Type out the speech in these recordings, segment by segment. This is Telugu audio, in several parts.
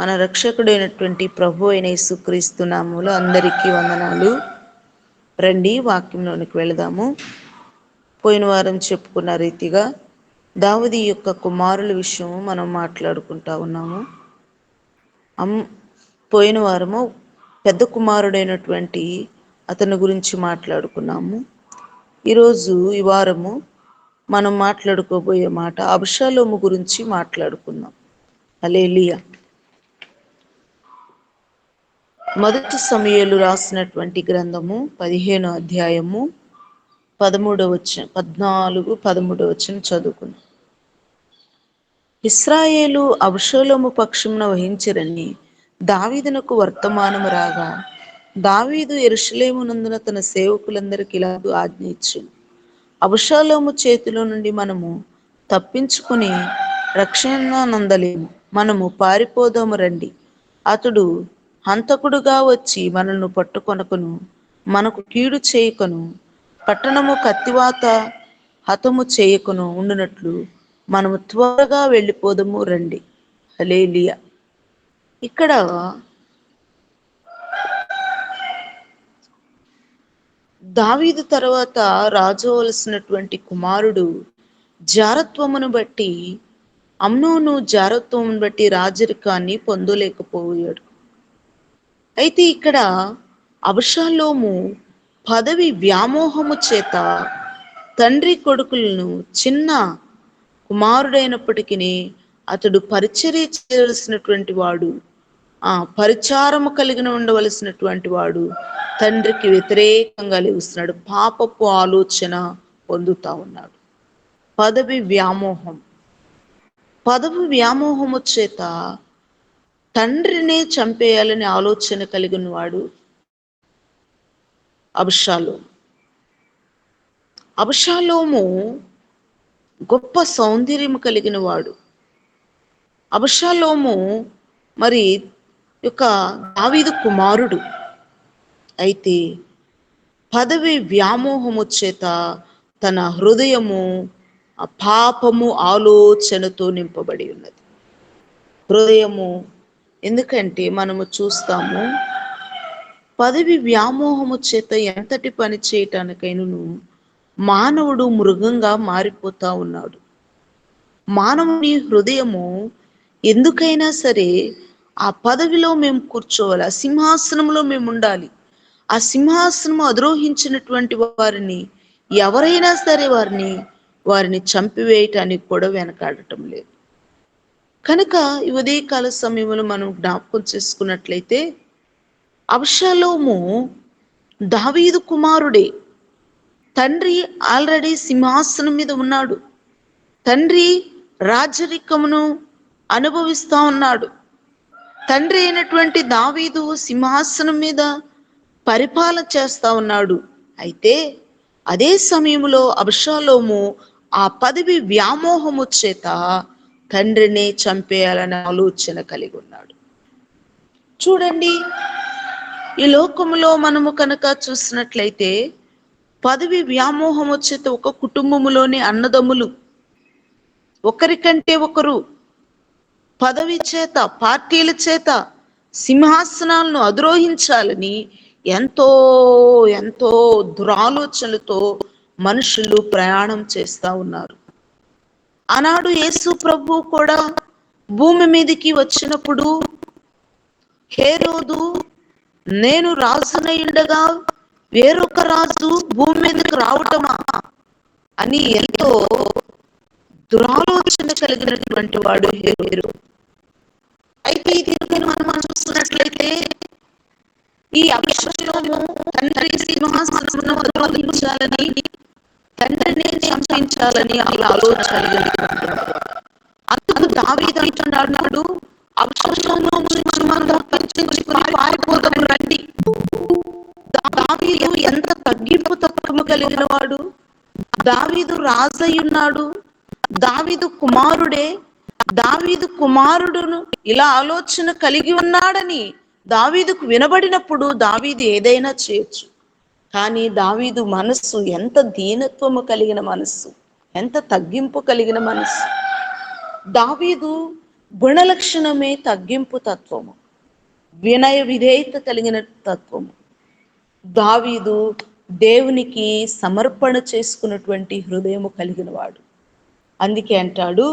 మన రక్షకుడైనటువంటి ప్రభు అయిన యేసుక్రీస్తు అందరికీ వందనాలు. రండి వాక్యంలోనికి వెళదాము. పోయిన వారం చెప్పుకున్న రీతిగా దావది యొక్క కుమారుల విషయము మనం మాట్లాడుకుంటా ఉన్నాము. అమ్ పోయిన వారము పెద్ద కుమారుడైనటువంటి అతని గురించి మాట్లాడుకున్నాము. ఈరోజు ఈ వారము మనం మాట్లాడుకోబోయే మాట అబ్షాలోము గురించి మాట్లాడుకుందాం. అలేలియా మొదటి సమయాలు రాసినటువంటి గ్రంథము పదిహేను అధ్యాయము పదమూడవ వచ్చిన పద్నాలుగు పదమూడవ వచ్చిన చదువుకున్నాం ఇస్రాయేలు అబ్షోలోము పక్షమున వహించరని దావీదునకు వర్తమానము రాగా దావీదు ఎరుషలేమునందున తన సేవకులందరికి ఇలా ఆజ్ఞ ఇచ్చింది అబుషాలోము చేతిలో నుండి మనము తప్పించుకుని రక్షణ నందలేము మనము పారిపోదాము రండి. అతడు హంతకుడుగా వచ్చి మనల్ని పట్టుకొనకును మనకు కీడు చేయకను పట్టణము కత్తివాత హతము చేయకును ఉండినట్లు మనము త్వరగా వెళ్ళిపోదము రండి. హలేలియా ఇక్కడ దావీదు తర్వాత రాజవలసినటువంటి కుమారుడు జారత్వమును బట్టి అమ్నోను జారత్వమును బట్టి రాజరికాన్ని పొందలేకపోయాడు. అయితే ఇక్కడ అబషాలోము పదవి వ్యామోహము చేత తండ్రి కొడుకులను చిన్న కుమారుడైనప్పటికీ అతడు పరిచర్య చేయవలసినటువంటి వాడు ఆ పరిచారము కలిగిన ఉండవలసినటువంటి వాడు తండ్రికి వ్యతిరేకంగా లేస్తున్నాడు పాపపు ఆలోచన పొందుతా ఉన్నాడు. పదవి వ్యామోహం. పదవి వ్యామోహము చేత తండ్రినే చంపేయాలని ఆలోచన కలిగిన వాడు అబ్షాలోము. అబషాలోము గొప్ప సౌందర్యం కలిగిన వాడు. అబషాలోము మరి యొక్క దావీదు కుమారుడు. అయితే పదవి వ్యామోహము చేత తన హృదయము పాపము ఆలోచనతో నింపబడి ఉన్నది. హృదయము ఎందుకంటే మనము చూస్తాము పదవి వ్యామోహము చేత ఎంతటి పని చేయటానికైనను మానవుడు మృగంగా మారిపోతా ఉన్నాడు. మానవుని హృదయము ఎందుకైనా సరే ఆ పదవిలో మేము కూర్చోవాలి ఆ సింహాసనంలో మేము ఉండాలి. ఆ సింహాసనం అధిరోహించినటువంటి వారిని ఎవరైనా సరే వారిని వారిని చంపివేయటానికి కూడా వెనకాడటం లేదు. కనుక ఈ ఉదయకాల సమయంలో మనం జ్ఞాపకం చేసుకున్నట్లయితే అబ్షలోము దావీదు కుమారుడే. తండ్రి ఆల్రెడీ సింహాసనం మీద ఉన్నాడు. తండ్రి రాజరికమును అనుభవిస్తా ఉన్నాడు. తండ్రి అయినటువంటి దావీదు సింహాసనం మీద పరిపాలన చేస్తా ఉన్నాడు. అయితే అదే సమయంలో అబ్షాలోము ఆ పదవి వ్యామోహము చేత తండ్రిని చంపేయాలనే ఆలోచన కలిగి ఉన్నాడు. చూడండి ఈ లోకములో మనము కనుక చూసినట్లయితే పదవి వ్యామోహం వచ్చేత ఒక కుటుంబంలోని అన్నదమ్ములు ఒకరికంటే ఒకరు పదవి చేత పార్టీల చేత సింహాసనాలను అధిరోహించాలని ఎంతో ఎంతో దురాలోచనలతో మనుషులు ప్రయాణం చేస్తా ఉన్నారు. ఆనాడు యేసు ప్రభు కూడా భూమి మీదకి వచ్చినప్పుడు హేరోదు నేను రాజునయుండగా వేరొక రాజు భూమి మీదకి రావటమా అని ఎంతో దురాలోచన కలిగినటువంటి వాడు హేరు అయితే ఈ మనం మనం చూస్తున్నట్లయితే ఈ అభిషేకము తండ్రి సింహాసనమును అధిరోహించాలని తండ్రిని చంపించాలని ఆలోచన అందుకు దావీదు అంటున్నాడు? నుంచి మనం తప్పించుకుని పారిపోదాం రండి. దావీదు ఎంత తగ్గింపు తక్కువ కలిగిన వాడు దావీదు రాజయ్యున్నాడు. దావీదు కుమారుడే. దావీదు కుమారుడును ఇలా ఆలోచన కలిగి ఉన్నాడని దావీదుకు వినబడినప్పుడు దావీదు ఏదైనా చేయొచ్చు. కానీ దావీదు మనస్సు ఎంత దీనత్వము కలిగిన మనస్సు ఎంత తగ్గింపు కలిగిన మనస్సు. దావీదు గుణలక్షణమే తగ్గింపు తత్వము వినయ విధేయత కలిగిన తత్వము. దావీదు దేవునికి సమర్పణ చేసుకున్నటువంటి హృదయము కలిగిన వాడు అందుకే అంటాడు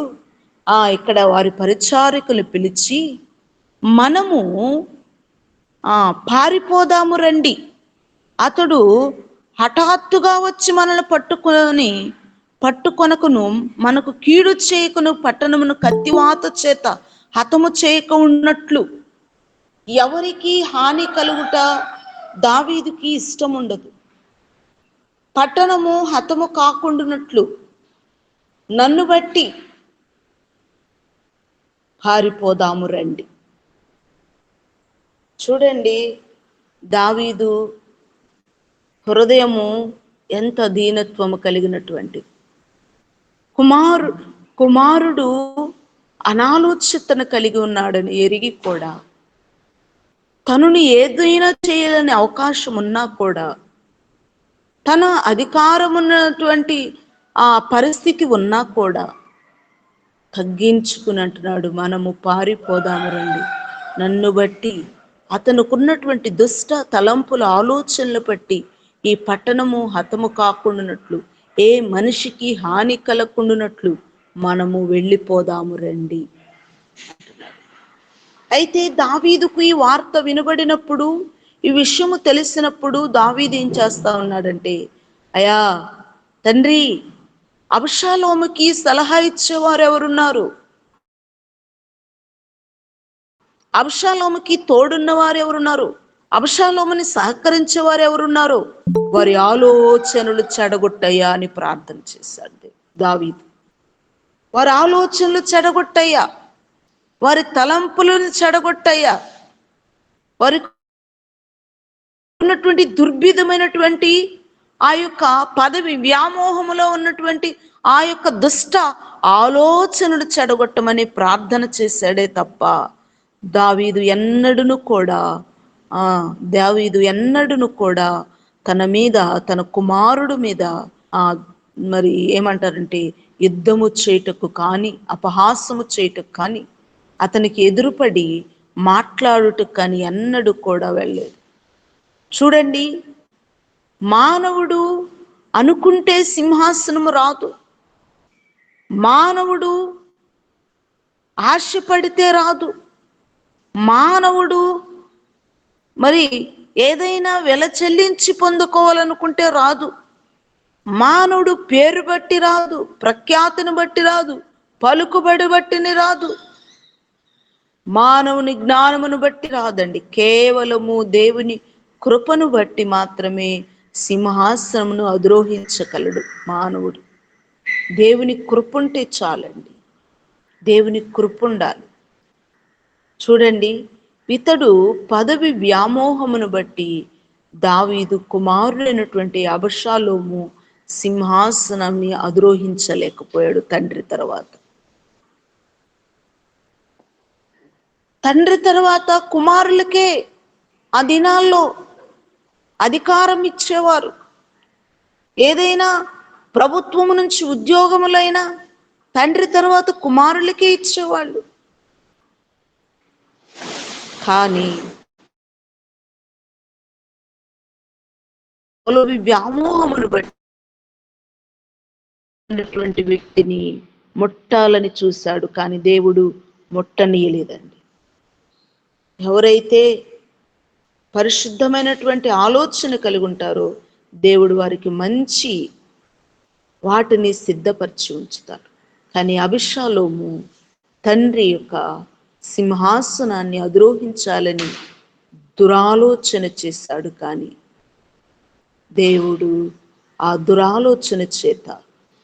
ఆ ఇక్కడ వారి పరిచారికులు పిలిచి మనము పారిపోదాము రండి. అతడు హఠాత్తుగా వచ్చి మనల్ని పట్టుకొని పట్టుకొనకును మనకు కీడు చేయకును పట్టణమును కత్తివాత చేత హతము చేయక ఉన్నట్లు. ఎవరికి హాని కలుగుట దావీదుకి ఇష్టం ఉండదు పట్టణము హతము కాకుండానట్లు. నన్ను బట్టి పారిపోదాము రండి. చూడండి దావీదు హృదయము ఎంత దీనత్వము కలిగినటువంటి? కుమారు కుమారుడు అనాలోచితను కలిగి ఉన్నాడని ఎరిగి కూడా తనను ఏదైనా చేయాలని అవకాశం ఉన్నా కూడా తన అధికారం ఉన్నటువంటి ఆ పరిస్థితి ఉన్నా కూడా తగ్గించుకుని అంటున్నాడు మనము పారిపోదాము రండి. నన్ను బట్టి అతనుకున్నటువంటి దుష్ట తలంపుల ఆలోచనలు బట్టి ఈ పట్టణము హతము కాకుండానట్లు ఏ మనిషికి హాని కలగకుండానట్లు మనము వెళ్ళిపోదాము రండి. అయితే దావీదుకు ఈ వార్త వినబడినప్పుడు ఈ విషయము తెలిసినప్పుడు దావీదు ఏం చేస్తా ఉన్నాడంటే అయా తండ్రి అభిషాలోముకి సలహా ఇచ్చేవారు ఎవరున్నారు? అభిషాలోముకి తోడున్న వారు ఎవరున్నారు? అభిషాలోముని సహకరించే వారు ఎవరున్నారు? వారి ఆలోచనలు చెడగొట్టయ్యా అని ప్రార్థన చేశాడు దావీదు. వారి ఆలోచనలు చెడగొట్టయ్యా. వారి తలంపులను చెడగొట్టయ్యా. వారి ఉన్నటువంటి దుర్భిధమైనటువంటి ఆ యొక్క పదవి వ్యామోహములో ఉన్నటువంటి ఆ యొక్క దుష్ట ఆలోచనలు చెడగొట్టమని ప్రార్థన చేశాడే తప్ప దావీదు ఎన్నడును కూడా ఆ దావీదు ఎన్నడును కూడా తన మీద తన కుమారుడు మీద ఆ మరి ఏమంటారంటే యుద్ధము చేయుటకు కానీ అపహాసము చేయుటకు కానీ అతనికి ఎదురుపడి మాట్లాడుటకు కానీ ఎన్నడూ కూడా వెళ్ళలేదు. చూడండి మానవుడు అనుకుంటే సింహాసనము రాదు. మానవుడు ఆశపడితే రాదు. మానవుడు మరి ఏదైనా వెల చెల్లించి పొందుకోవాలనుకుంటే రాదు. మానవుడు పేరు బట్టి రాదు ప్రఖ్యాతిని బట్టి రాదు పలుకుబడి బట్టిని రాదు. మానవుని జ్ఞానమును బట్టి రాదండి. కేవలము దేవుని కృపను బట్టి మాత్రమే సింహాసనమును అధిరోహించగలడు మానవుడు. దేవుని కృపుంటే చాలండి. దేవుని కృప ఉండాలి చూడండి ఇతడు పదవి వ్యామోహమును బట్టి దావీదు కుమారుడైనటువంటి అబషాలోము సింహాసనాన్ని అధిరోహించలేకపోయాడు తండ్రి తర్వాత. తండ్రి తర్వాత కుమారులకే ఆ దినాల్లో అధికారం ఇచ్చేవారు. ఏదైనా ప్రభుత్వం నుంచి ఉద్యోగములైనా తండ్రి తర్వాత కుమారులకే ఇచ్చేవాళ్ళు. కానీ వ్యామోహమును బట్టి వ్యక్తిని ముట్టాలని చూశాడు కానీ దేవుడు ముట్టనీయలేదండి. ఎవరైతే పరిశుద్ధమైనటువంటి ఆలోచన కలిగి ఉంటారో దేవుడు వారికి మంచి వాటిని సిద్ధపరిచి ఉంచుతారు కానీ అభిషాలోము తండ్రి యొక్క సింహాసనాన్ని అధిరోహించాలని దురాలోచన చేశాడు కానీ దేవుడు ఆ దురాలోచన చేత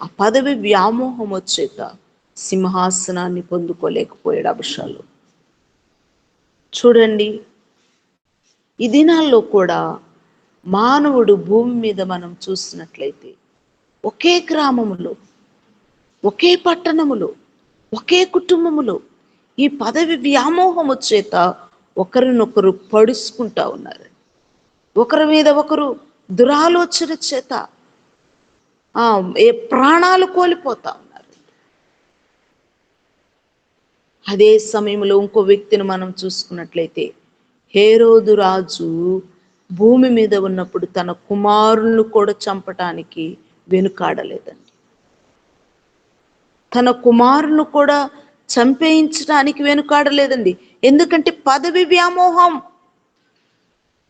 ఆ పదవి వ్యామోహము చేత సింహాసనాన్ని పొందుకోలేకపోయాడు అభిషాలు చూడండి ఈ దినాల్లో కూడా మానవుడు భూమి మీద మనం చూసినట్లయితే ఒకే గ్రామములో ఒకే పట్టణములో ఒకే కుటుంబములో ఈ పదవి వ్యామోహము చేత ఒకరినొకరు పడుచుకుంటా ఉన్నారు. ఒకరి మీద ఒకరు దురాలోచన చేత ఏ ప్రాణాలు కోల్పోతా ఉన్నారు. అదే సమయంలో ఇంకో వ్యక్తిని మనం చూసుకున్నట్లయితే హేరోదు రాజు భూమి మీద ఉన్నప్పుడు తన కుమారులను కూడా చంపటానికి వెనుకాడలేదండి. తన కుమారును కూడా చంపేయించడానికి వెనుకాడలేదండి. ఎందుకంటే పదవి వ్యామోహం.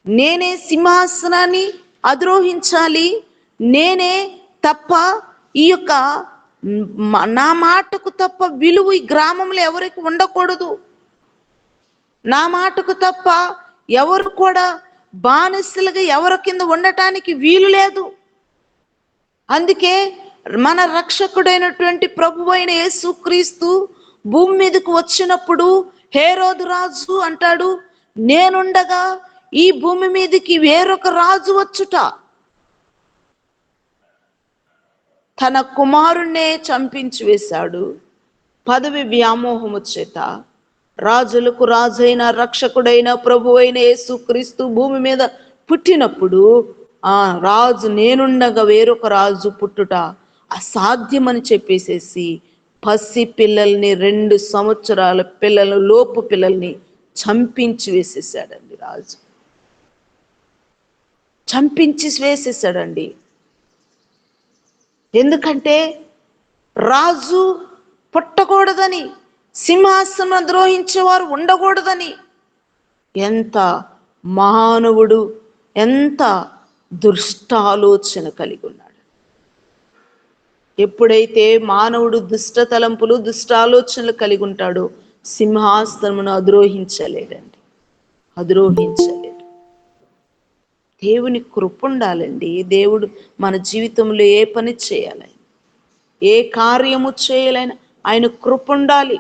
నేనే సింహాసనాన్ని అద్రోహించాలి నేనే తప్ప ఈ యొక్క నా మాటకు తప్ప విలువ ఈ గ్రామంలో ఎవరికి ఉండకూడదు. నా మాటకు తప్ప ఎవరు కూడా బానిసలుగా ఎవరి కింద ఉండటానికి వీలు లేదు. అందుకే మన రక్షకుడైనటువంటి ప్రభు అయిన యేసుక్రీస్తు భూమి మీదకు వచ్చినప్పుడు హేరోదు రాజు అంటాడు నేనుండగా ఈ భూమి మీదకి వేరొక రాజు వచ్చుట. తన కుమారుణ్ణే చంపించి వేశాడు. పదవి వ్యామోహము చేత రాజులకు రాజైన రక్షకుడైన ప్రభు అయిన యేసుక్రీస్తు భూమి మీద పుట్టినప్పుడు ఆ రాజు నేనుండగా వేరొక రాజు పుట్టుట అసాధ్యమని చెప్పేసేసి పసి పిల్లల్ని రెండు సంవత్సరాల పిల్లలు లోపు పిల్లల్ని చంపించి వేసేసాడండి రాజు. చంపించి వేసేసాడండి ఎందుకంటే రాజు పుట్టకూడదని సింహాసనం ద్రోహించేవారు ఉండకూడదని. ఎంత మానవుడు ఎంత దుష్టాలోచన కలిగి ఉన్నాడు. ఎప్పుడైతే మానవుడు దుష్ట తలంపులు దుష్ట ఆలోచనలు కలిగి ఉంటాడో సింహాసనమును అధిరోహించలేడండి. అధిరోహించలేడు. దేవుని కృప ఉండాలండి. దేవుడు మన జీవితంలో ఏ పని చేయాలని ఏ కార్యము చేయాలని ఆయన కృప ఉండాలి.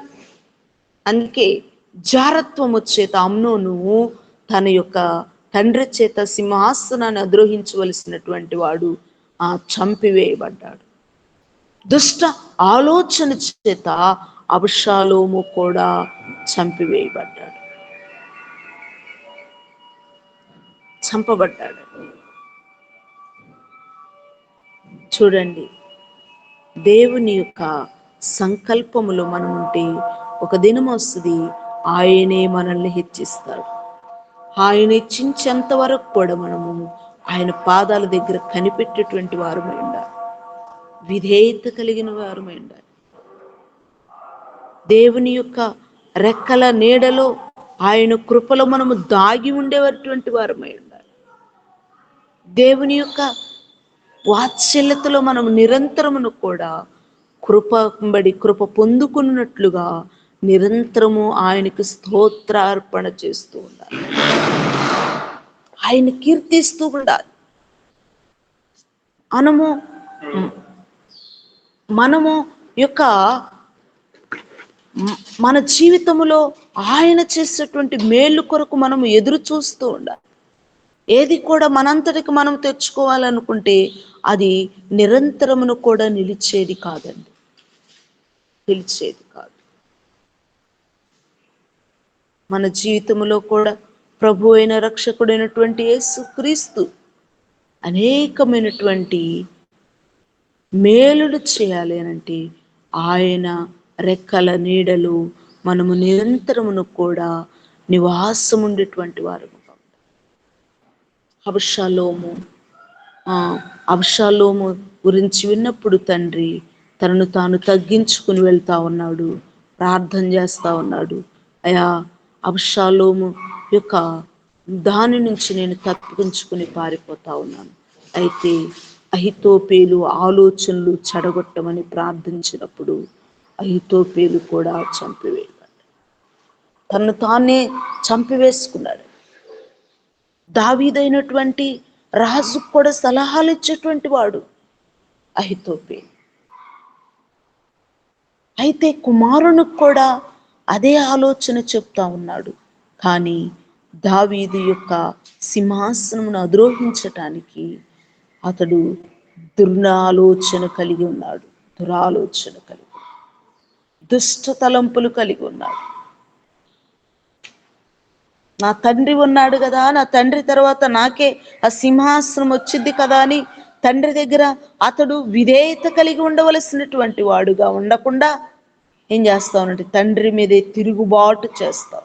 అందుకే జారత్వము చేత అమ్నోను తన యొక్క తండ్రి చేత సింహాసనాన్ని అద్రోహించవలసినటువంటి వాడు ఆ చంపివేయబడ్డాడు. దుష్ట ఆలోచన చేత అభిషాలోము కూడా చంపివేయబడ్డాడు. చంపబడ్డాడు. చూడండి దేవుని యొక్క సంకల్పములో మనం ఉంటే ఒక దినం వస్తుంది ఆయనే మనల్ని హెచ్చిస్తాడు. ఆయన హెచ్చించేంత వరకు కూడా మనము ఆయన పాదాల దగ్గర కనిపెట్టేటువంటి వారమై ఉండాలి. విధేయత కలిగిన వారమై ఉండాలి. దేవుని యొక్క రెక్కల నీడలో ఆయన కృపలో మనము దాగి ఉండేటువంటి వారమై ఉండాలి. దేవుని యొక్క వాత్సల్యతలో మనం నిరంతరమును కూడా కృపబడి కృప పొందుకున్నట్లుగా నిరంతరము ఆయనకు స్తోత్రార్పణ చేస్తూ ఉండాలి. ఆయన కీర్తిస్తూ ఉండాలి. మనము మనము యొక్క మన జీవితంలో ఆయన చేసేటువంటి మేలు కొరకు మనము ఎదురు చూస్తూ ఉండాలి. ఏది కూడా మనంతటికి మనం తెచ్చుకోవాలనుకుంటే అది నిరంతరమును కూడా నిలిచేది కాదండి. నిలిచేది కాదు. మన జీవితంలో కూడా ప్రభు అయిన రక్షకుడైనటువంటి యేసు క్రీస్తు అనేకమైనటువంటి మేలుడు చేయాలి అనంటే ఆయన రెక్కల నీడలు మనము నిరంతరమును కూడా నివాసం ఉండేటువంటి వారు అభిషాలోము ఆ గురించి విన్నప్పుడు తండ్రి తనను తాను తగ్గించుకుని వెళ్తా ఉన్నాడు ప్రార్థన చేస్తా ఉన్నాడు. అయా అభిషాలోము యొక్క దాని నుంచి నేను తప్పించుకుని పారిపోతా ఉన్నాను. అయితే అహితోపేలు ఆలోచనలు చెడగొట్టమని ప్రార్థించినప్పుడు అహితోపేలు కూడా చంపివేయబడ్డాడు తను తానే చంపివేసుకున్నాడు. దావీదైనటువంటి రాజు కూడా సలహాలు ఇచ్చేటువంటి వాడు అహితోపే అయితే కుమారునికి కూడా అదే ఆలోచన చెప్తా ఉన్నాడు. కానీ దావీదు యొక్క సింహాసనమును అద్రోహించటానికి అతడు దుర్నాలోచన కలిగి ఉన్నాడు. దురాలోచన కలిగి దుష్ట తలంపులు కలిగి ఉన్నాడు. నా తండ్రి ఉన్నాడు కదా నా తండ్రి తర్వాత నాకే ఆ సింహాసనం వచ్చింది కదా అని తండ్రి దగ్గర అతడు విధేయత కలిగి ఉండవలసినటువంటి వాడుగా ఉండకుండా ఏం చేస్తా ఉన్నట్టు తండ్రి మీదే తిరుగుబాటు చేస్తా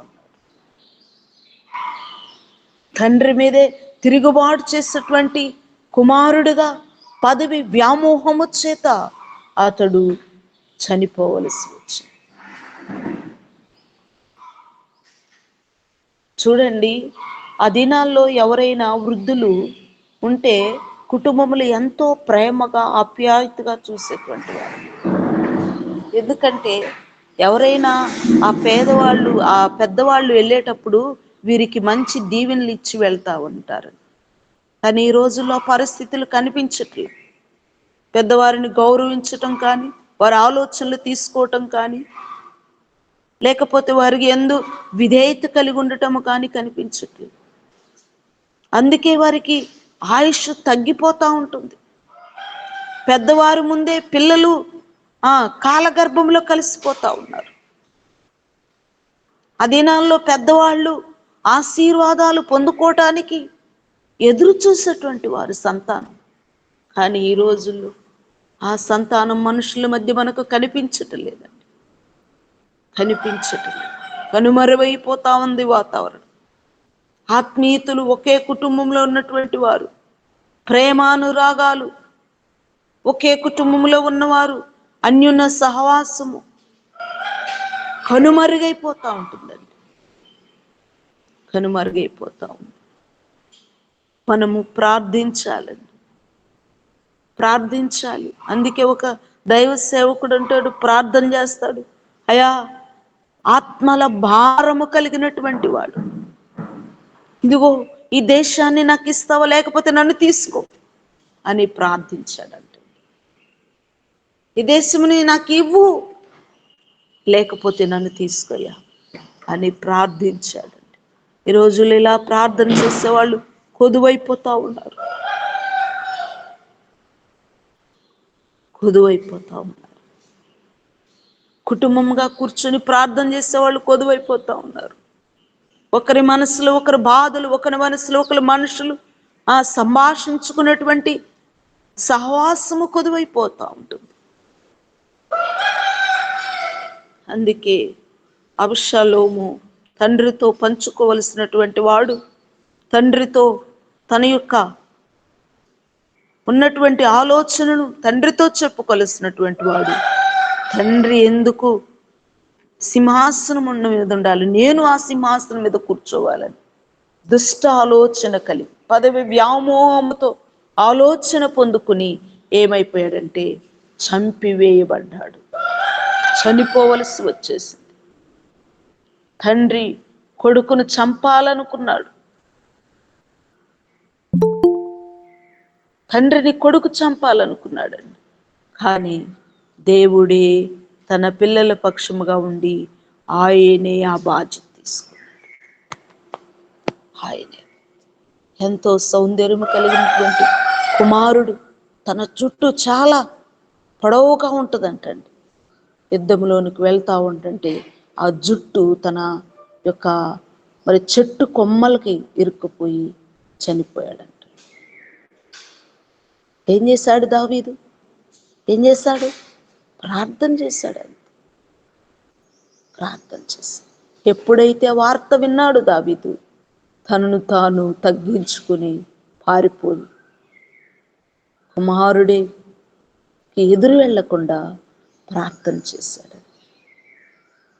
తండ్రి మీదే తిరుగుబాటు చేసినటువంటి కుమారుడుగా పదవి వ్యామోహము చేత అతడు చనిపోవలసి వచ్చింది. చూడండి ఆ దినాల్లో ఎవరైనా వృద్ధులు ఉంటే కుటుంబములు ఎంతో ప్రేమగా ఆప్యాయతగా చూసేటువంటి వారు. ఎందుకంటే ఎవరైనా ఆ పేదవాళ్ళు ఆ పెద్దవాళ్ళు వెళ్ళేటప్పుడు వీరికి మంచి దీవెనలు ఇచ్చి వెళ్తా ఉంటారు. కానీ ఈ రోజుల్లో పరిస్థితులు కనిపించట్లేదు పెద్దవారిని గౌరవించటం కానీ వారి ఆలోచనలు తీసుకోవటం కానీ లేకపోతే వారికి ఎందు విధేయత కలిగి ఉండటం కానీ కనిపించట్లేదు అందుకే వారికి ఆయుష్ తగ్గిపోతూ ఉంటుంది. పెద్దవారి ముందే పిల్లలు ఆ కాలగర్భంలో కలిసిపోతా ఉన్నారు. ఆ దినాల్లో పెద్దవాళ్ళు ఆశీర్వాదాలు పొందుకోవటానికి ఎదురు చూసేటువంటి వారు సంతానం. కానీ ఈ రోజుల్లో ఆ సంతానం మనుషుల మధ్య మనకు కనిపించటం లేదండి. కనిపించటం లేదు. కనుమరువైపోతా ఉంది వాతావరణం. ఆత్మీయతలు ఒకే కుటుంబంలో ఉన్నటువంటి వారు ప్రేమానురాగాలు ఒకే కుటుంబంలో ఉన్నవారు అన్యున్న సహవాసము కనుమరుగైపోతూ ఉంటుందండి. కనుమరుగైపోతూ ఉంది. మనము ప్రార్థించాలండి ప్రార్థించాలి. అందుకే ఒక దైవ సేవకుడు అంటాడు ప్రార్థన చేస్తాడు. అయా ఆత్మల భారము కలిగినటువంటి వాడు. ఇదిగో ఈ దేశాన్ని నాకు ఇస్తావా లేకపోతే నన్ను తీసుకో అని ప్రార్థించాడంట ఈ దేశముని నాకు ఇవ్వు లేకపోతే నన్ను తీసుకోయా అని ప్రార్థించాడండి ఈ రోజులు ఇలా ప్రార్థన చేసేవాళ్ళు కొదువైపోతా ఉన్నారు. కొదువైపోతా ఉన్నారు. కుటుంబంగా కూర్చొని ప్రార్థన చేసేవాళ్ళు కొదువైపోతా ఉన్నారు. ఒకరి మనసులో ఒకరి బాధలు ఒకరి మనసులో ఒకరి మనుషులు ఆ సంభాషించుకున్నటువంటి సహవాసము కొదువైపోతూ ఉంటుంది. అందుకే అభిషలోము తండ్రితో పంచుకోవలసినటువంటి వాడు తండ్రితో తన యొక్క ఉన్నటువంటి ఆలోచనను తండ్రితో చెప్పుకొలిసినటువంటి వాడు. తండ్రి ఎందుకు సింహాసనం ఉన్న మీద ఉండాలి? నేను ఆ సింహాసనం మీద కూర్చోవాలని. దుష్ట ఆలోచన కలిగి పదవి వ్యామోహంతో ఆలోచన పొందుకుని ఏమైపోయాడంటే చంపివేయబడ్డాడు. చనిపోవలసి వచ్చేసింది. తండ్రి కొడుకును చంపాలనుకున్నాడు. తండ్రిని కొడుకు చంపాలనుకున్నాడండి. కానీ దేవుడే తన పిల్లల పక్షముగా ఉండి ఆయనే ఆ బాధ్యత తీసుకున్నాడు. ఆయనే. ఎంతో సౌందర్యం కలిగినటువంటి కుమారుడు తన చుట్టూ చాలా పొడవుగా ఉంటుందంటండి. యుద్ధంలోనికి వెళ్తా ఉంటుంటే ఆ జుట్టు తన యొక్క మరి చెట్టు కొమ్మలకి ఇరుక్కుపోయి చనిపోయాడండి. ఏం చేశాడు దావీదు? ఏం చేశాడు? ప్రార్థన చేశాడు ప్రార్థన చేశాడు. ఎప్పుడైతే వార్త విన్నాడు దావీదు తనను తాను తగ్గించుకుని పారిపోయి కుమారుడే ఎదురు వెళ్ళకుండా ప్రార్థన చేశాడు.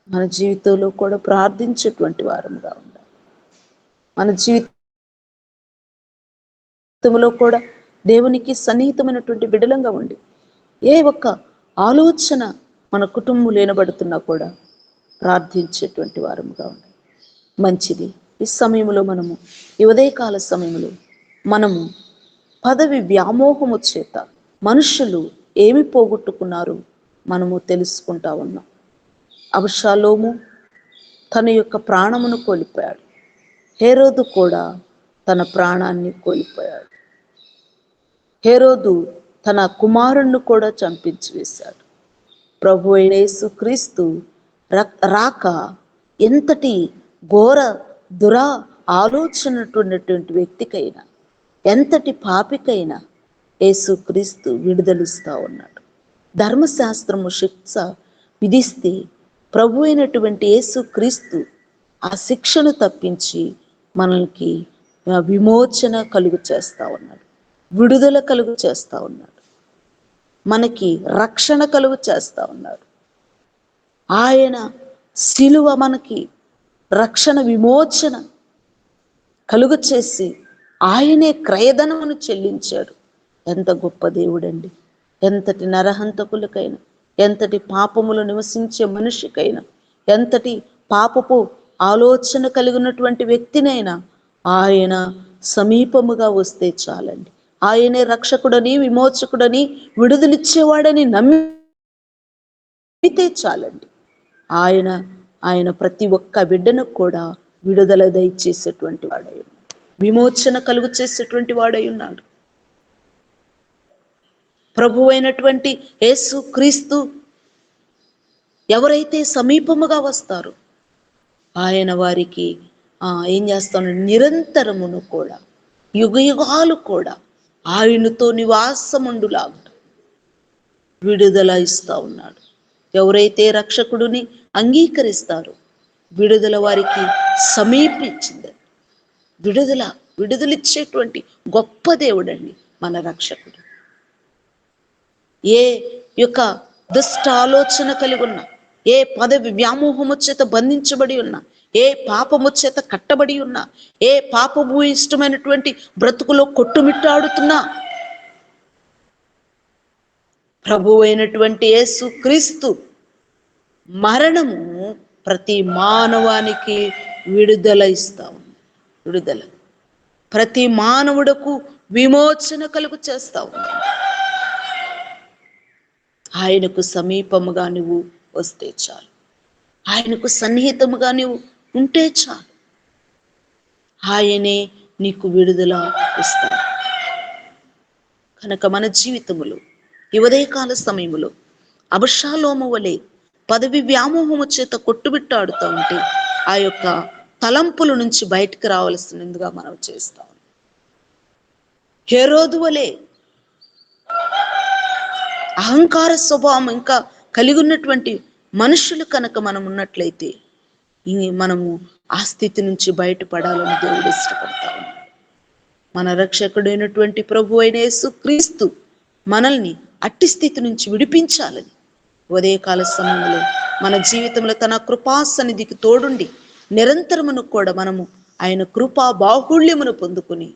మన జీవితంలో కూడా ప్రార్థించేటువంటి వారంగా ఉండాలి. మన జీవితంలో కూడా దేవునికి సన్నిహితమైనటువంటి బిడలంగా ఉండి ఏ ఒక్క ఆలోచన మన కుటుంబం లేనబడుతున్నా కూడా ప్రార్థించేటువంటి వారముగా ఉండాలి మంచిది. ఈ సమయంలో మనము ఈ ఉదయకాల సమయంలో మనము పదవి వ్యామోహము చేత మనుషులు ఏమి పోగొట్టుకున్నారు మనము తెలుసుకుంటా ఉన్నాం. అబషాలోము తన యొక్క ప్రాణమును కోల్పోయాడు. హేరోదు కూడా తన ప్రాణాన్ని కోల్పోయాడు. హేరోదు తన కుమారుణ్ణి కూడా చంపించి వేశాడు. ప్రభు అయిన క్రీస్తు రాక ఎంతటి ఘోర దురా ఆలోచనటువంటి వ్యక్తికైనా ఎంతటి పాపికైనా యేసుక్రీస్తు విడుదలిస్తూ ఉన్నాడు. ధర్మశాస్త్రము శిక్ష విధిస్తే ప్రభు అయినటువంటి యేసు క్రీస్తు ఆ శిక్షను తప్పించి మనల్కి విమోచన కలుగు చేస్తా ఉన్నాడు. విడుదల కలుగు చేస్తా ఉన్నాడు. మనకి రక్షణ కలుగు చేస్తా ఉన్నాడు. ఆయన శిలువ మనకి రక్షణ విమోచన కలుగు చేసి ఆయనే క్రయధనమును చెల్లించాడు. ఎంత గొప్ప దేవుడండి. ఎంతటి నరహంతకులకైనా ఎంతటి పాపములు నివసించే మనిషికైనా ఎంతటి పాపపు ఆలోచన కలిగినటువంటి వ్యక్తినైనా ఆయన సమీపముగా వస్తే చాలండి. ఆయనే రక్షకుడని విమోచకుడని విడుదలిచ్చేవాడని నమ్మితే చాలండి. ఆయన ఆయన ప్రతి ఒక్క బిడ్డను కూడా విడుదల దయచేసేటువంటి వాడై విమోచన కలుగు చేసేటువంటి వాడై ఉన్నాడు. ప్రభు అయినటువంటి యేసు క్రీస్తు ఎవరైతే సమీపముగా వస్తారో ఆయన వారికి ఆ, ఏం చేస్తాను నిరంతరమును కూడా యుగ యుగాలు కూడా ఆయనతో నివాసముండులాగా విడుదల ఇస్తా ఉన్నాడు. ఎవరైతే రక్షకుడిని అంగీకరిస్తారో విడుదల వారికి సమీపించింది. విడుదల విడుదలిచ్చేటువంటి గొప్ప దేవుడండి మన రక్షకుడు. ఏ యొక్క దుష్ట ఆలోచన కలిగి ఉన్న ఏ పదవి వ్యామోహము చేత బంధించబడి ఉన్న ఏ పాపము చేత కట్టబడి ఉన్నా ఏ పాపము ఇష్టమైనటువంటి బ్రతుకులో కొట్టుమిట్టాడుతున్నా ప్రభు అయినటువంటి యేసు క్రీస్తు మరణము ప్రతి మానవానికి విడుదల ఇస్తా ఉంది విడుదల. ప్రతి మానవుడకు విమోచన కలుగు చేస్తా. ఉంది ఆయనకు సమీపముగా నువ్వు వస్తే చాలు. ఆయనకు సన్నిహితముగా నువ్వు ఉంటే చాలు. ఆయనే నీకు విడుదల ఇస్తారు కనుక మన జీవితములో యువదయకాల ఉదయకాల సమయములో వలె పదవి వ్యామోహము చేత కొట్టుబిట్టాడుతూ ఉంటే ఆ యొక్క తలంపుల నుంచి బయటకు రావాల్సినందుగా మనం చేస్తాం. హేరోదు వలె అహంకార స్వభావం ఇంకా కలిగి ఉన్నటువంటి మనుషులు కనుక మనం ఉన్నట్లయితే మనము ఆ స్థితి నుంచి బయటపడాలని దేవుడు ఇష్టపడతా మన రక్షకుడైనటువంటి ప్రభు అయిన యేసు క్రీస్తు మనల్ని అట్టి స్థితి నుంచి విడిపించాలని ఉదయకాల సమయంలో మన జీవితంలో తన కృపా సన్నిధికి తోడుండి నిరంతరమును కూడా మనము ఆయన కృపా బాహుళ్యమును పొందుకుని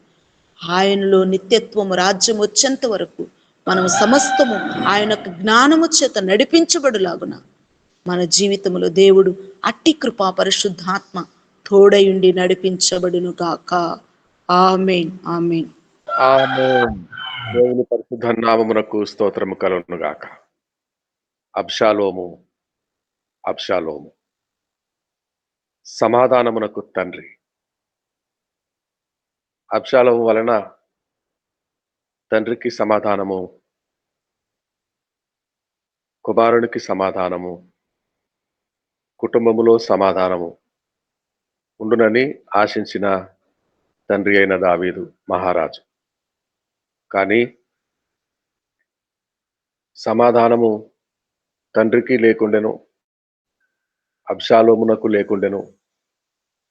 ఆయనలో నిత్యత్వము రాజ్యం వచ్చేంత వరకు మనం సమస్తము ఆయన జ్ఞానము చేత నడిపించబడులాగున మన జీవితంలో దేవుడు అట్టి కృపా పరిశుద్ధాత్మ తోడయుండి నడిపించబడును గాక. Amen amen. దేవుని పరిశుద్ధ నామమునకు స్తోత్రము కలను గాక. అబ్షాలోము అబ్షాలోము. సమాధానమునకు తండ్రి. అబ్షాలోము వలన తండ్రికి సమాధానము కుమారునికి సమాధానము కుటుంబములో సమాధానము ఉండునని ఆశించిన తండ్రి అయిన దావీదు మహారాజు. కానీ సమాధానము తండ్రికి లేకుండెను అబ్షాలోమునకు లేకుండెను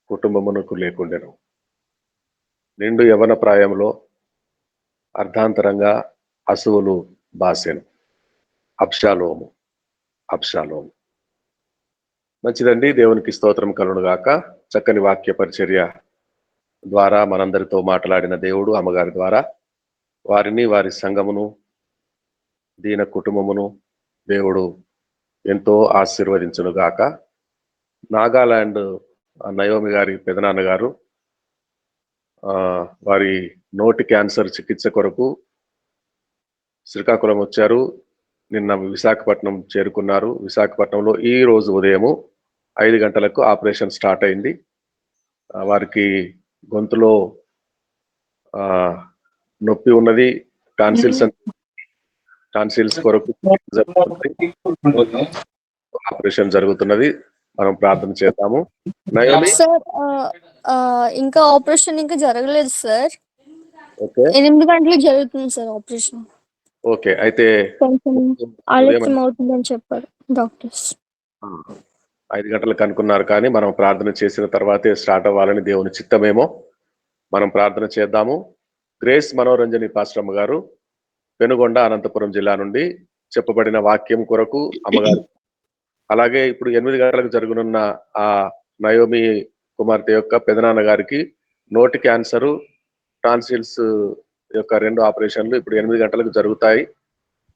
కుటుంబమునకు లేకుండెను. నిండు యవన ప్రాయంలో అర్ధాంతరంగా అసువులు బాసెను. అప్షాలోము అప్షాలోము మంచిదండి. దేవునికి స్తోత్రం కలుగుగాక చక్కని వాక్య పరిచర్య ద్వారా మనందరితో మాట్లాడిన దేవుడు అమ్మగారి ద్వారా. వారిని వారి సంఘమును దీన కుటుంబమును దేవుడు ఎంతో ఆశీర్వదించును గాక నాగాలాండ్ నయోమి గారి పెదనాన్నగారు వారి నోటి క్యాన్సర్ చికిత్స కొరకు శ్రీకాకుళం వచ్చారు. నిన్న విశాఖపట్నం చేరుకున్నారు. విశాఖపట్నంలో ఈ రోజు ఉదయము ఐదు గంటలకు ఆపరేషన్ స్టార్ట్ అయింది. వారికి గొంతులో ఆ నొప్పి ఉన్నది. టాన్సిల్స్ టాన్సిల్స్ కొరకు. ఆపరేషన్ జరుగుతున్నది. మనం ప్రార్థన చేద్దాము. ఇంకా ఆపరేషన్ ఇంకా జరగలేదు సార్. ఓకే. ఎనిమిది గంటలకు జరుగుతుంది సార్ ఆపరేషన్. ఓకే. అయితే ఆలస్యం అవుతుందని చెప్పారు డాక్టర్స్. ఐదు గంటలకు అనుకున్నారు కానీ మనం ప్రార్థన చేసిన తర్వాతే స్టార్ట్ అవ్వాలని దేవుని చిత్తమేమో. మనం ప్రార్థన చేద్దాము. గ్రేస్ మనోరంజని పాశ్రమ గారు పెనుగొండ అనంతపురం జిల్లా నుండి చెప్పబడిన వాక్యం కొరకు అమ్మగారు. అలాగే ఇప్పుడు ఎనిమిది గంటలకు జరుగునున్న ఆ నయోమి కుమార్తె యొక్క పెదనాన్న గారికి నోటి క్యాన్సరు టాన్సిల్స్ యొక్క రెండు ఆపరేషన్లు ఇప్పుడు ఎనిమిది గంటలకు జరుగుతాయి.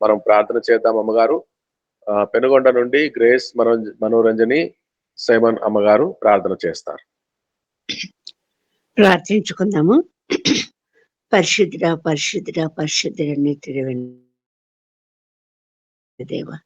మనం ప్రార్థన చేద్దాం అమ్మగారు. పెనుగొండ నుండి గ్రేస్ మనో మనోరంజని సైమన్ అమ్మగారు ప్రార్థన చేస్తారు. ప్రార్థించుకుందాము. పరిశుద్ధుడ పరిశుద్ధుడ పరిశుద్ధుడ నిత్యుడ దేవ